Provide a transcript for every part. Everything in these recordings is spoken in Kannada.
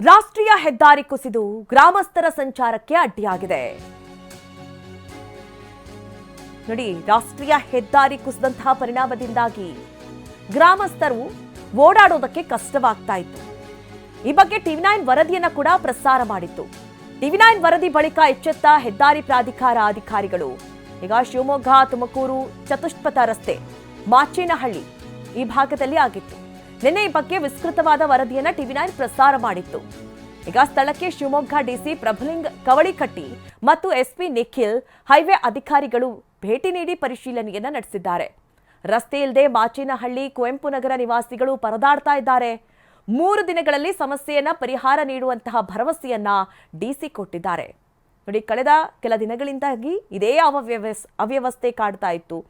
ರಾಷ್ಟ್ರೀಯ ಹೆದ್ದಾರಿ ಕುಸಿದು ಗ್ರಾಮಸ್ಥರ ಸಂಚಾರಕ್ಕೆ ಅಡ್ಡಿಯಾಗಿದೆ. ನೋಡಿ, ರಾಷ್ಟ್ರೀಯ ಹೆದ್ದಾರಿ ಕುಸಿದಂತಹ ಪರಿಣಾಮದಿಂದಾಗಿ ಗ್ರಾಮಸ್ಥರು ಓಡಾಡೋದಕ್ಕೆ ಕಷ್ಟವಾಗ್ತಾ ಇತ್ತು. ಈ ಬಗ್ಗೆ ಟಿವಿ ನೈನ್ ವರದಿಯನ್ನ ಕೂಡ ಪ್ರಸಾರ ಮಾಡಿತ್ತು. ಟಿವಿ ನೈನ್ ವರದಿ ಬಳಿಕ ಎಚ್ಚೆತ್ತ ಹೆದ್ದಾರಿ ಪ್ರಾಧಿಕಾರ ಅಧಿಕಾರಿಗಳು. ಈಗ ಶಿವಮೊಗ್ಗ, ತುಮಕೂರು, ಚತುಷ್ಪಥ ರಸ್ತೆ, ಮಾಚೇನಹಳ್ಳಿ ಈ ಭಾಗದಲ್ಲಿ ಆಗಿತ್ತು. ನಿನ್ನೆ ಈ ಬಗ್ಗೆ ವಿಸ್ತೃತವಾದ ವರದಿಯನ್ನ ಟಿವಿ ನೈನ್ ಪ್ರಸಾರ ಮಾಡಿತ್ತು. ಈಗ ಸ್ಥಳಕ್ಕೆ ಶಿವಮೊಗ್ಗ ಡಿಸಿ ಪ್ರಭುಲಿಂಗ್ ಕವಳಿಕಟ್ಟಿ ಮತ್ತು ಎಸ್ಪಿ ನಿಖಿಲ್ ಹೈವೇ ಅಧಿಕಾರಿಗಳು ಭೇಟಿ ನೀಡಿ ಪರಿಶೀಲನೆಯನ್ನ ನಡೆಸಿದ್ದಾರೆ. ರಸ್ತೆ ಇಲ್ಲದೆ ಮಾಚಿನಹಳ್ಳಿ, ಕುವೆಂಪು ನಗರ ನಿವಾಸಿಗಳು ಪರದಾಡ್ತಾ ಇದ್ದಾರೆ. ಮೂರು ದಿನಗಳಲ್ಲಿ ಸಮಸ್ಯೆಯನ್ನ ಪರಿಹಾರ ನೀಡುವಂತಹ ಭರವಸೆಯನ್ನ ಡಿಸಿ ಕೊಟ್ಟಿದ್ದಾರೆ. ನೋಡಿ, ಕಳೆದ ಕೆಲ ದಿನಗಳಿಂದಾಗಿ ಇದೇ ಅವ್ಯವಸ್ ಅವ್ಯವಸ್ಥೆ ಕಾಡ್ತಾ ಇತ್ತು.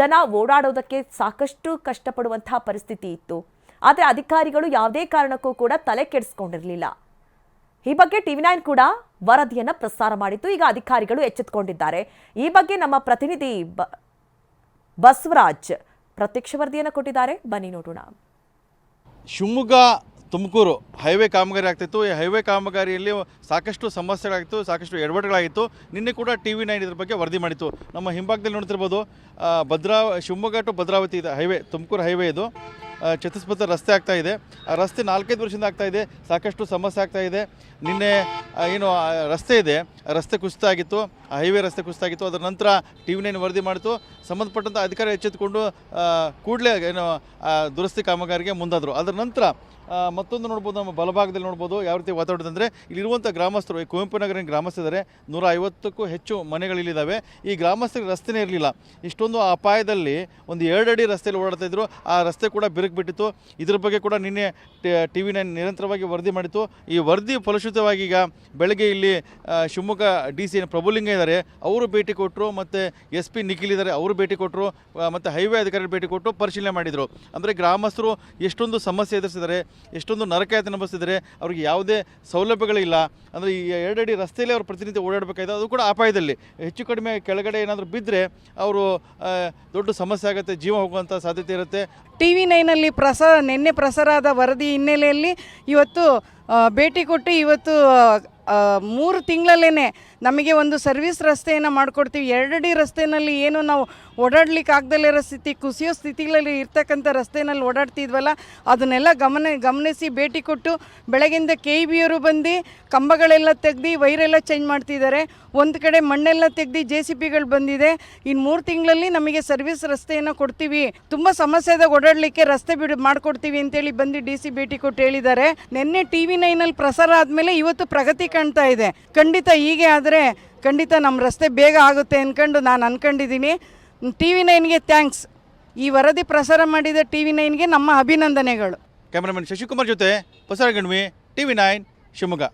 ಜನ ಓಡಾಡೋದಕ್ಕೆ ಸಾಕಷ್ಟು ಕಷ್ಟಪಡುವಂತಹ ಪರಿಸ್ಥಿತಿ ಇತ್ತು. ಆದರೆ ಅಧಿಕಾರಿಗಳು ಯಾವುದೇ ಕಾರಣಕ್ಕೂ ಕೂಡ ತಲೆ ಕೆಡಿಸ್ಕೊಂಡಿರಲಿಲ್ಲ. ಈ ಬಗ್ಗೆ ಟಿವಿ ನೈನ್ ಕೂಡ ವರದಿಯನ್ನು ಪ್ರಸಾರ ಮಾಡಿತ್ತು. ಈಗ ಅಧಿಕಾರಿಗಳು ಎಚ್ಚೆತ್ತುಕೊಂಡಿದ್ದಾರೆ ಈ ಬಗ್ಗೆ ನಮ್ಮ ಪ್ರತಿನಿಧಿ ಬಸವರಾಜ್ ಪ್ರತ್ಯಕ್ಷ ವರದಿಯನ್ನು ಕೊಟ್ಟಿದ್ದಾರೆ. ಬನ್ನಿ ನೋಡೋಣ. ಶಿವಮೊಗ್ಗ ತುಮಕೂರು ಹೈವೇ ಕಾಮಗಾರಿ ಆಗ್ತಿತ್ತು. ಈ ಹೈವೇ ಕಾಮಗಾರಿಯಲ್ಲಿ ಸಾಕಷ್ಟು ಸಮಸ್ಯೆಗಳಾಗಿತ್ತು, ಸಾಕಷ್ಟು ಎಡವಟ್ಟುಗಳಾಗಿತ್ತು ನಿನ್ನೆ ಕೂಡ ಟಿ ವಿ ನೈನ್ ಇದ್ರ ಬಗ್ಗೆ ವರದಿ ಮಾಡಿತ್ತು. ನಮ್ಮ ಹಿಂಭಾಗದಲ್ಲಿ ನೋಡ್ತಿರ್ಬೋದು ಭದ್ರಾ ಶಿವಮೊಗ್ಗ ಟು ಭದ್ರಾವತಿ ಇದೆ, ಹೈವೇ, ತುಮಕೂರು ಹೈವೇ ಇದು. ಚತುಷ್ಪಥ ರಸ್ತೆ ಆಗ್ತಾ ಇದೆ. ಆ, ರಸ್ತೆ ನಾಲ್ಕೈದು ವರ್ಷದಿಂದ ಆಗ್ತಾ ಇದೆ. ಸಾಕಷ್ಟು ಸಮಸ್ಯೆ ಆಗ್ತಾ ಇದೆ. ನಿನ್ನೆ ಏನು ರಸ್ತೆ ಇದೆ. ರಸ್ತೆ ಕುಸಿತ ಆಗಿತ್ತು ಹೈವೇ ರಸ್ತೆ ಕುಸಿತ ಆಗಿತ್ತು ಅದರ ನಂತರ ಟಿ ವಿ ನೈನ್ ವರದಿ ಮಾಡಿತು. ಸಂಬಂಧಪಟ್ಟಂಥ ಅಧಿಕಾರಿ ಎಚ್ಚೆತ್ತುಕೊಂಡು ಕೂಡಲೇ ಏನು ದುರಸ್ತಿ ಕಾಮಗಾರಿಗೆ ಮುಂದಾದರು. ಅದರ ನಂತರ ಮತ್ತೊಂದು ನೋಡ್ಬೋದು, ನಮ್ಮ ಬಲಭಾಗದಲ್ಲಿ ನೋಡ್ಬೋದು, ಯಾವ ರೀತಿ ವಾತಾವರಣ ಅಂದರೆ ಇಲ್ಲಿರುವಂಥ ಗ್ರಾಮಸ್ಥರು, ಈ ಕುವೆಂಪು ನಗರಿನ ಗ್ರಾಮಸ್ಥರಿದ್ದಾರೆ ನೂರ ಐವತ್ತಕ್ಕೂ ಹೆಚ್ಚು ಮನೆಗಳಿಲ್ಲಿದ್ದಾವೆ. ಈ ಗ್ರಾಮಸ್ಥರಿಗೆ ರಸ್ತೆನೇ ಇರಲಿಲ್ಲ. ಇಷ್ಟೊಂದು ಅಪಾಯದಲ್ಲಿ ಒಂದು ಎರಡು ರಸ್ತೆಯಲ್ಲಿ ಓಡಾಡ್ತಾ ಇದ್ರು. ಆ ರಸ್ತೆ ಕೂಡ ಬಿರುಕು ಬಿಟ್ಟಿತ್ತು ಇದ್ರ ಬಗ್ಗೆ ಕೂಡ ನಿನ್ನೆ ಟಿ ವಿನ ನಿರಂತರವಾಗಿ ವರದಿ ಮಾಡಿತ್ತು. ಈ ವರದಿ ಫಲಶ್ರುತವಾಗಿ ಈಗ ಬೆಳಗ್ಗೆ ಇಲ್ಲಿ ಶಿವಮೊಗ್ಗ ಡಿ ಸಿ ಪ್ರಭುಲಿಂಗ ಇದ್ದಾರೆ. ಅವರು ಭೇಟಿ ಕೊಟ್ಟರು ಮತ್ತು ಎಸ್ ಪಿ ನಿಖಿಲ್ ಇದ್ದಾರೆ, ಅವರು ಭೇಟಿ ಕೊಟ್ಟರು ಮತ್ತು ಹೈವೇ ಅಧಿಕಾರಿ ಭೇಟಿ ಕೊಟ್ಟು ಪರಿಶೀಲನೆ ಮಾಡಿದರು. ಅಂದರೆ ಗ್ರಾಮಸ್ಥರು ಎಷ್ಟೊಂದು ಸಮಸ್ಯೆ ಎದುರಿಸಿದ್ದಾರೆ. ಎಷ್ಟೊಂದು ನರಕಾಯತನ ಅನುಭವಿಸಿದ್ದಾರೆ ಅವ್ರಿಗೆ ಯಾವುದೇ ಸೌಲಭ್ಯಗಳಿಲ್ಲ. ಅಂದರೆ ಈ ಎರಡಡಿ ರಸ್ತೆಯಲ್ಲಿ ಅವರು ಪ್ರತಿನಿತ್ಯ ಓಡಾಡಬೇಕಾಗಿದೆ ಅದು ಕೂಡ ಅಪಾಯದಲ್ಲಿ. ಹೆಚ್ಚು ಕಡಿಮೆ ಕೆಳಗಡೆ ಏನಾದರೂ ಬಿದ್ದರೆ ಅವರು ದೊಡ್ಡ ಸಮಸ್ಯೆ ಆಗುತ್ತೆ, ಜೀವ ಹೋಗುವಂಥ ಸಾಧ್ಯತೆ ಇರುತ್ತೆ. ಟಿ ವಿ ನೈನಲ್ಲಿ ಪ್ರಸಾರ, ನಿನ್ನೆ ಪ್ರಸಾರ ಆದ ವರದಿ ಹಿನ್ನೆಲೆಯಲ್ಲಿ ಇವತ್ತು ಭೇಟಿ ಕೊಟ್ಟು ಇವತ್ತು ಮೂರು ತಿಂಗಳಲ್ಲೇ ನಮಗೆ ಒಂದು ಸರ್ವಿಸ್ ರಸ್ತೆಯನ್ನು ಮಾಡಿಕೊಡ್ತೀವಿ. ಎರಡಡಿ ರಸ್ತೆಯಲ್ಲಿ ಏನು ನಾವು ಓಡಾಡ್ಲಿಕ್ಕೆ ಆಗ್ದಲೇ ಇರೋ ಸ್ಥಿತಿ, ಕುಸಿಯೋ ಸ್ಥಿತಿಗಳಲ್ಲಿ ಇರ್ತಕ್ಕಂಥ ರಸ್ತೆನಲ್ಲಿ ಓಡಾಡ್ತಿದ್ವಲ್ಲ, ಅದನ್ನೆಲ್ಲ ಗಮನ, ಗಮನಿಸಿ ಭೇಟಿ ಕೊಟ್ಟು ಬೆಳಗಿಂದ ಕೆ ಇ ಬಿಯವರು ಬಂದು ಕಂಬಗಳೆಲ್ಲ ತೆಗ್ದು ವೈರೆಲ್ಲ ಚೇಂಜ್ ಮಾಡ್ತಿದ್ದಾರೆ. ಒಂದು ಕಡೆ ಮಣ್ಣೆಲ್ಲ ತೆಗ್ದು ಜೆ ಸಿ ಪಿಗಳು ಬಂದಿದೆ. ಇನ್ನು ಮೂರು ತಿಂಗಳಲ್ಲಿ ನಮಗೆ ಸರ್ವಿಸ್ ರಸ್ತೆಯನ್ನು ಕೊಡ್ತೀವಿ. ತುಂಬ ಸಮಸ್ಯೆದಾಗ ಓಡಾಡಲಿಕ್ಕೆ ರಸ್ತೆ ಬಿಡು, ಮಾಡಿಕೊಡ್ತೀವಿ ಅಂತೇಳಿ ಬಂದು ಡಿ ಸಿ ಭೇಟಿ ಕೊಟ್ಟು ಹೇಳಿದ್ದಾರೆ. ನಿನ್ನೆ ಟಿ ವಿ ನೈನಲ್ಲಿ ಪ್ರಸಾರ ಆದಮೇಲೆ ಇವತ್ತು ಪ್ರಗತಿ ಕಾಣ್ತಾ ಇದೆ. ಖಂಡಿತ ಹೀಗೆ ಆದರೆ ಖಂಡಿತ ನಮ್ಮ ರಸ್ತೆ ಬೇಗ ಆಗುತ್ತೆ ಅಂದ್ಕೊಂಡು ನಾನು ಅಂದ್ಕೊಂಡಿದ್ದೀನಿ ಟಿ ವಿ ನೈನ್ಗೆ ಥ್ಯಾಂಕ್ಸ್ ಈ ವರದಿ ಪ್ರಸಾರ ಮಾಡಿದ ಟಿ ವಿ ನೈನ್ಗೆ ನಮ್ಮ ಅಭಿನಂದನೆಗಳು. ಕ್ಯಾಮ್ರಾಮನ್ ಶಶಿಕುಮಾರ್ ಜೊತೆ Basavaganvi T V nine Shivamogga.